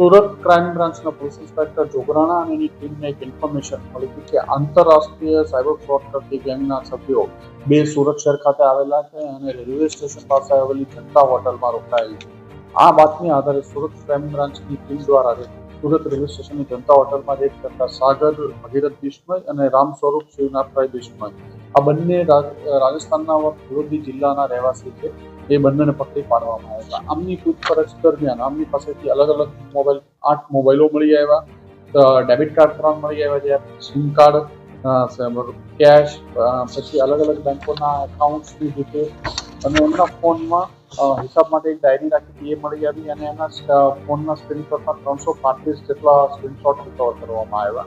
Surat crime બ્રાન્ચના police inspector Jograna અને એની ટીમને એક ઇન્ફોર્મેશન મળી હતી કે આંતરરાષ્ટ્રીય સાયબર ફ્રોડ કરતી ગેંગના સભ્યો બે સુરત શહેર ખાતે આવેલા છે અને રેલવે સ્ટેશન પાસે આવેલી જનતા હોટલમાં રોકાયેલ છે. આ બાતમી આધારે સુરત ક્રાઇમ બ્રાન્ચની ટીમ દ્વારા સુરત રેલવે સ્ટેશનની જનતા હોટલમાં રેડ કરતા સાગર, ભગીરથ બિશ્નોઈ અને રામ સ્વરૂપ શિવનાથભાઈ બિશ્નોઈ આ બંને રાજ- રાજસ્થાનના વડોદરી જિલ્લાના રહેવાસી છે. એ બંનેને પકડી પાડવામાં આવ્યા હતા. આમની પૂછપરછ દરમિયાન આમની પાસેથી અલગ અલગ મોબાઈલ, આઠ મોબાઈલો મળી આવ્યા. ડેબિટ કાર્ડ ત્રણ મળી આવ્યા છે. સિમ કાર્ડ કેશ પછી અલગ અલગ બેંકોના એકાઉન્ટ્સની રીતે અને એમના ફોનમાં હિસાબ માટે એક ડાયરી રાખી હતી. એ મળી આવી અને એના ફોનના સ્ક્રીનશોટમાં ત્રણસો પાંત્રીસ જેટલા સ્ક્રીનશોટ રિકવર કરવામાં આવ્યા.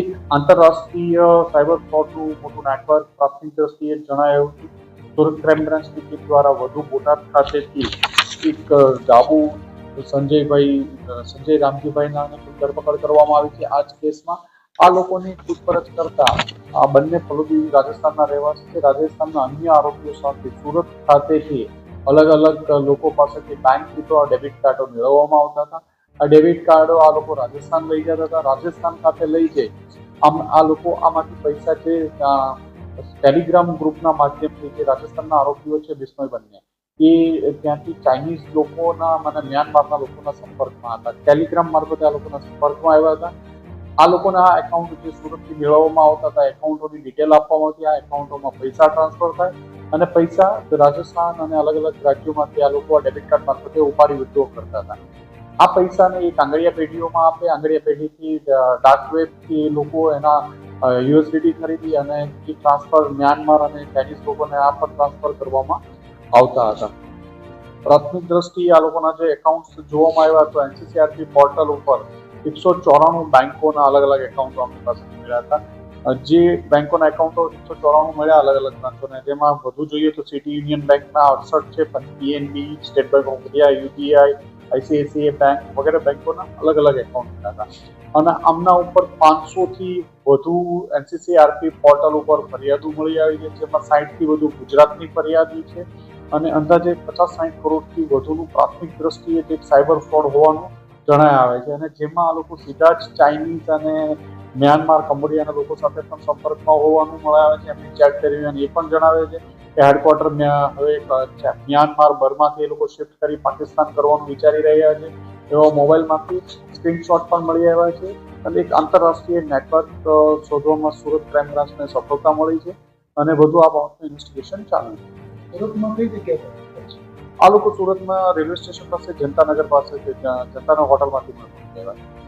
એક આંતરરાષ્ટ્રીય સાયબર ફ્રોડનું મોટું નેટવર્ક પ્રાથમિક દ્રષ્ટિએ જણાયું સુરત ક્રાઇમ બ્રાન્ચની ટીમ દ્વારા વધુ બોટાદ ખાતેથી એક ડાબુ સંજયભાઈ સંજય રામજીભાઈના ધરપકડ કરવામાં આવી છે આ જ કેસમાં. આ લોકોની પૂછપરછ કરતા આ બંને ફલોદી રાજસ્થાનના રહેવાસી છે. રાજસ્થાનના અન્ય આરોપીઓ સાથે સુરત ખાતેથી અલગ અલગ લોકો પાસેથી બેંક તો આ ડેબિટ કાર્ડો મેળવવામાં આવતા હતા. આ ડેબિટ કાર્ડો આ લોકો રાજસ્થાન લઈ જતા હતા. રાજસ્થાન ખાતે લઈ જઈ આમ આ લોકો આમાંથી પૈસા છે ટેલિગ્રામ ગ્રુપના માધ્યમથી જે રાજસ્થાનના આરોપીઓ છે, બિસ્મય બંને એ ત્યાંથી ચાઇનીઝ લોકોના મને મ્યાનમારના લોકોના સંપર્કમાં હતા. ટેલિગ્રામ મારફતે આ લોકોના સંપર્કમાં આવ્યા હતા. આ લોકોના એકાઉન્ટ જે સુરતથી મેળવવામાં આવતા હતા એકાઉન્ટોની ડિટેલ આપવામાં આવતી આ એકાઉન્ટોમાં પૈસા ટ્રાન્સફર થાય અને પૈસા રાજસ્થાન અને અલગ અલગ રાજ્યોમાંથી આ લોકો ડેબિટ કાર્ડ મારફતે ઉપાડી વિડ્રો કરતા હતા. આ પૈસાને એક આંગળીયા પેઢીઓમાં આપે, આંગળીયા પેઢીથી ડાર્ક વેબથી લોકો એના યુએસડીટી ખરીદી અને એ ટ્રાન્સફર મ્યાનમાર અને ચાઇનીઝ લોકોને આ પર ટ્રાન્સફર કરવામાં આવતા હતા. પ્રાથમિક દ્રષ્ટિએ આ લોકોના જે એકાઉન્ટ્સ જોવામાં આવ્યા તો એનસીસીઆરપી પોર્ટલ ઉપર એકસો ચોરાણું બેંકોના અલગ અલગ એકાઉન્ટો આપણી પાસે મળ્યા હતા. જે બેંકોના એકાઉન્ટો એકસો ચોરાણું મળ્યા અલગ અલગ બ્રાન્ચોને જેમાં વધુ જોઈએ તો સિટી યુનિયન બેંકના અડસઠ છે PNB State Bank of India UTI ICICI Bank વગેરે બેંકોના અલગ અલગ એકાઉન્ટ હતા. અને આમના ઉપર પાંચસોથી વધુ એનસીસીઆરપી પોર્ટલ ઉપર ફરિયાદો મળી આવી છે, જેમાં સાહીઠથી વધુ ગુજરાતની ફરિયાદી છે અને અંદાજે પચાસ સાઠ કરોડથી વધુનું પ્રાથમિક દ્રષ્ટિએ જે સાયબર ફ્રોડ હોવાનું જણાય આવે છે. અને જેમાં આ લોકો સીધા જ ચાઇનીઝ અને મ્યાનમાર કંબોડિયાના લોકો સાથે પણ સંપર્કમાં હોવાનું મળે આવે છે એમની ચેક કરી અને એ પણ જણાવે છે કે હેડક્વાર્ટર હવે મ્યાનમાર બર્માથી એ લોકો શિફ્ટ કરી પાકિસ્તાન કરવાનું વિચારી રહ્યા છે. એવા મોબાઈલમાંથી સ્ક્રીનશોટ પણ મળી આવ્યા છે અને એક આંતરરાષ્ટ્રીય નેટવર્ક શોધવામાં સુરત ક્રાઇમ બ્રાન્ચને સફળતા મળી છે અને વધુ આ બાબતનું ઇન્વેસ્ટિગેશન ચાલુ છે. સુરતમાં આ લોકો સુરતમાં રેલવે સ્ટેશન પાસે જનતાનગર પાસે જનતાના હોટલમાંથી પણ આવ્યા.